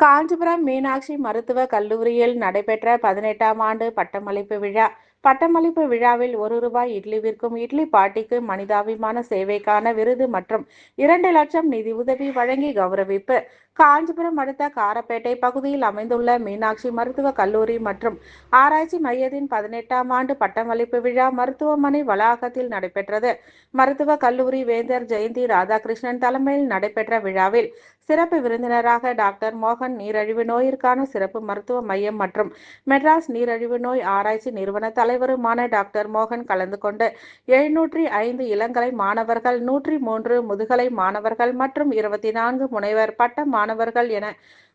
காஞ்சிபுரம் மீனாட்சி மருத்துவ கல்லூரியில் நடைபெற்ற பதினெட்டாம் ஆண்டு பட்டமளிப்பு விழா. பட்டமளிப்பு விழாவில் ஒரு ரூபாய் இட்லி விற்கும் இட்லி பாட்டிக்கு மனிதாபிமான சேவைக்கான விருது மற்றும் இரண்டு லட்சம் நிதி உதவி வழங்கி கௌரவிப்பு. காஞ்சிபுரம் அடுத்த காரப்பேட்டை பகுதியில் அமைந்துள்ள மீனாட்சி மருத்துவ கல்லூரி மற்றும் ஆராய்ச்சி மையத்தின் பதினெட்டாம் ஆண்டு பட்டமளிப்பு விழா மருத்துவமனை வளாகத்தில் நடைபெற்றது. மருத்துவக் கல்லூரி வேந்தர் ஜெயந்தி ராதாகிருஷ்ணன் தலைமையில் நடைபெற்ற விழாவில் சிறப்பு விருந்தினராக டாக்டர் மோகன் நீரழிவு நோயிற்கான சிறப்பு மருத்துவ மையம் மற்றும் மெட்ராஸ் நீரழிவு நோய் ஆராய்ச்சி நிறுவன தலைவருமான டாக்டர் மோகன் கலந்து கொண்டு எழுநூற்றி ஐந்து இளங்கலை மாணவர்கள் நூற்றி மூன்று முதுகலை மாணவர்கள் மற்றும் இருபத்தி நான்கு முனைவர் பட்ட மாணவர்கள் என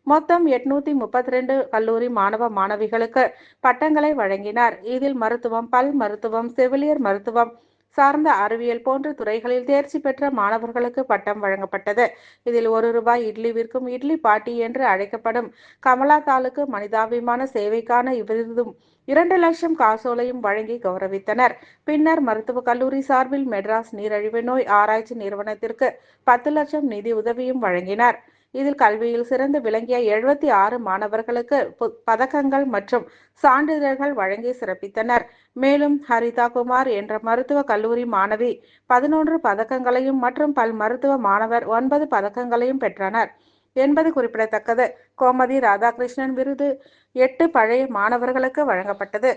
மொத்தம் எட்நூத்தி முப்பத்தி ரெண்டு கல்லூரி மாணவ மாணவிகளுக்கு பட்டங்களை வழங்கினார். இதில் மருத்துவம் பல் மருத்துவம் செவிலியர் மருத்துவம் சார்ந்த அறிவியல் போன்ற துறைகளில் தேர்ச்சி பெற்ற மாணவர்களுக்கு பட்டம் வழங்கப்பட்டது. இதில் ஒரு ரூபாய் இட்லி விற்கும் இட்லி பாட்டி என்று அழைக்கப்படும் கமலா தாலுக்கு மனிதாபிமான சேவைக்கான விருதும் இரண்டு லட்சம் காசோலையும் வழங்கி கௌரவித்தனர். பின்னர் மருத்துவக் கல்லூரி சார்பில் மெட்ராஸ் நீரழிவு நோய் ஆராய்ச்சி நிறுவனத்திற்கு பத்து லட்சம் நிதி உதவியும் வழங்கினார். இதில் கல்வியில் சிறந்து விளங்கிய எழுபத்தி ஆறு மாணவர்களுக்கு பதக்கங்கள் மற்றும் சான்றிதழ்கள் வழங்கி சிறப்பித்தனர். மேலும் ஹரிதா குமார் என்ற மருத்துவ கல்லூரி மாணவி பதினொன்று பதக்கங்களையும் மற்றும் பல் மருத்துவ மாணவர் ஒன்பது பதக்கங்களையும் பெற்றனர். என்பது குறிப்பிடத்தக்கது. கோமதி ராதாகிருஷ்ணன் விருது எட்டு பழைய மாணவர்களுக்கு வழங்கப்பட்டது.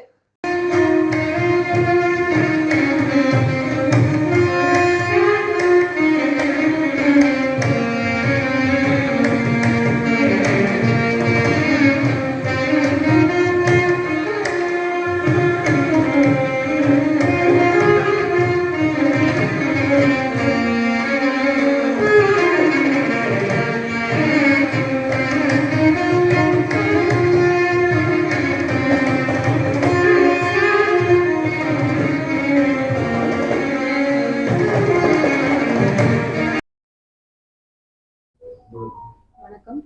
வணக்கம்.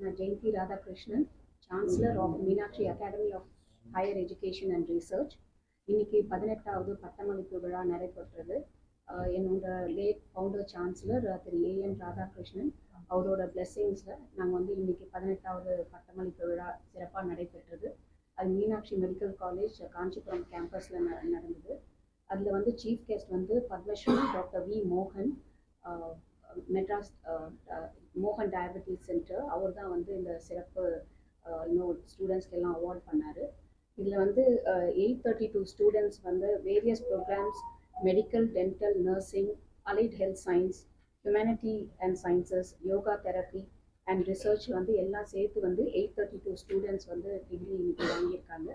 நான் Jayanthi Radhakrishnan chancellor of Meenakshi academy of higher education and research இன்னைக்கு பதினெட்டாவது பட்டமளிப்பு விழா நடைபெற்றது. என்னோட late founder chancellor Thiru AN Radhakrishnan அவரோட பிளெஸ்ஸிங்ஸில் நாங்கள் வந்து இன்னைக்கு பதினெட்டாவது பட்டமளிப்பு விழா சிறப்பாக நடைபெற்றது. அது மீனாட்சி மெடிக்கல் காலேஜ் காஞ்சிபுரம் கேம்பஸில் நடந்தது. அதில் வந்து சீஃப் கெஸ்ட் வந்து பத்மஸ்ரீ டாக்டர் வி மோகன் மெட்ராஸ் மோகன் டயபெட்டிஸ் சென்டர் அவர் தான் வந்து இந்த சிறப்பு இன்னும் ஸ்டூடெண்ட்ஸ்க்கு எல்லாம் அவார்ட் பண்ணார். இதில் வந்து எயிட் தேர்ட்டி டூ ஸ்டூடெண்ட்ஸ் வந்து various programs medical dental nursing allied health science humanity and sciences yoga therapy and research வந்து எல்லாம் சேர்த்து வந்து எயிட் தேர்ட்டி டூ ஸ்டூடெண்ட்ஸ் வந்து டிகிரி இன்னைக்கு வாங்கியிருக்காங்க.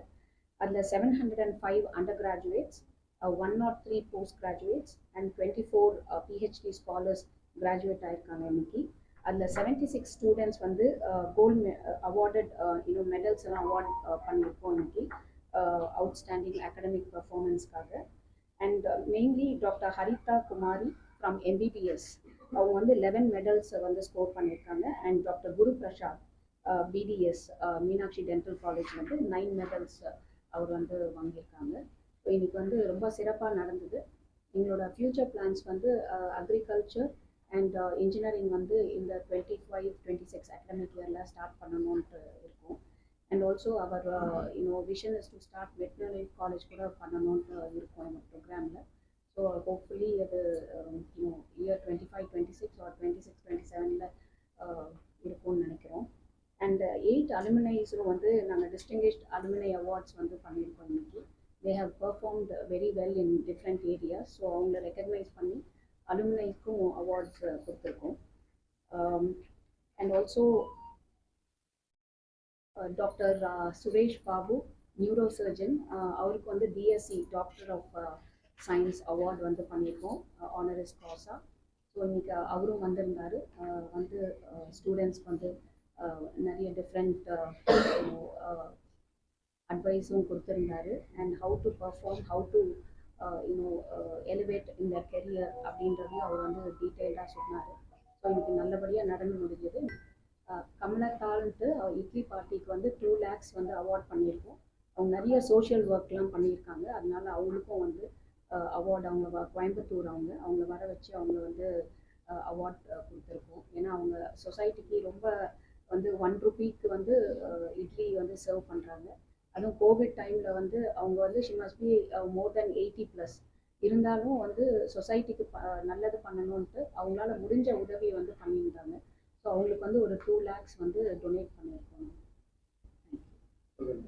அதில் seven hundred and five undergraduates one nought three post graduates and twenty four PhD scholars graduate ஆயிருக்காங்க இன்னைக்கு. அதில் செவன்டி சிக்ஸ் ஸ்டூடெண்ட்ஸ் வந்து கோல்டு அவார்டட் இன்னும் மெடல்ஸ் எல்லாம் அவார்ட் பண்ணியிருக்கோம் இன்னைக்கு. Outstanding academic பர்ஃபார்மன்ஸ்க்காக and mainly doctor Haritha Kumari from MBBS அவங்க வந்து லெவன் மெடல்ஸை வந்து ஸ்கோர் பண்ணியிருக்காங்க. And doctor Guru Prasad BDS Meenakshi dental college வந்து நைன் மெடல்ஸ் அவர் வந்து வாங்கியிருக்காங்க. ஸோ இன்னைக்கு வந்து ரொம்ப சிறப்பாக நடந்தது. எங்களோட ஃப்யூச்சர் பிளான்ஸ் வந்து அக்ரிகல்ச்சர் அண்ட் இன்ஜினியரிங் uh, வந்து இந்த twenty five twenty six academic இயரில் ஸ்டார்ட் பண்ணணுன்ட்டு இருக்கும். And also our you know vision is to start veterinary college கூட பண்ணணுன்ட்டு இருக்கும் எங்கள் ப்ரோக்ராமில் ஸோ ஹோப்ஃபுல்லி அது you know year twenty five twenty six or twenty six twenty செவனில் இருக்கும்னு நினைக்கிறோம். அண்ட் எயிட் அலுமினைஸும் வந்து நாங்கள் டிஸ்டிங்கிஷ்ட் அலுமினை அவார்ட்ஸ் வந்து பண்ணியிருக்கோம் இன்னைக்கு. They have performed very well in different areas so அவங்கள ரெக்கக்னைஸ் பண்ணி அலுமினைக்கும் அவார்ட்ஸ் கொடுத்துருக்கோம். And also doctor Suresh Babu neuro surgeon அவருக்கு வந்து DSc doctor of science award வந்து பண்ணியிருக்கோம். ஆனரஸ் காசா ஸோ இன்னைக்கு uh, அவரும் வந்திருந்தார். Uh, வந்து uh, ஸ்டூடெண்ட்ஸ் வந்து நிறைய டிஃப்ரெண்ட் அட்வைஸும் கொடுத்துருந்தாரு. And how to perform how to இன்னும் எலிவேட் இந்த கெரியர் அப்படின்றதையும் அவர் வந்து டீட்டெயில்டாக சொன்னார். ஸோ எனக்கு நல்லபடியாக நடந்து முடிஞ்சது. கமலத்தாள்ன்ட்டு இட்லி பார்ட்டிக்கு வந்து டூ லேக்ஸ் வந்து அவார்ட் பண்ணியிருக்கோம். அவங்க நிறைய சோஷியல் ஒர்க்லாம் பண்ணியிருக்காங்க. அதனால அவங்களுக்கும் வந்து அவார்டு அவங்க வ- கோயம்புத்தூர் அவங்க அவங்கள வர வச்சு அவங்க வந்து அவார்ட் கொடுத்துருக்கோம். ஏன்னா அவங்க சொசைட்டிக்கு ரொம்ப வந்து ஒன் ருபீக்கு வந்து இட்லி வந்து சர்வ் பண்ணுறாங்க அதுவும் கோவிட் டைமில் வந்து அவங்க வந்து she must be more than eighty plus இருந்தாலும் வந்து சொசைட்டிக்கு நல்லது பண்ணணும்ன்ட்டு அவங்களால முடிஞ்ச உதவியை வந்து பண்ணியிருந்தாங்க. ஸோ அவங்களுக்கு வந்து ஒரு டூ லேக்ஸ் வந்து டொனேட் பண்ணியிருக்கோம். சொல்லுங்க.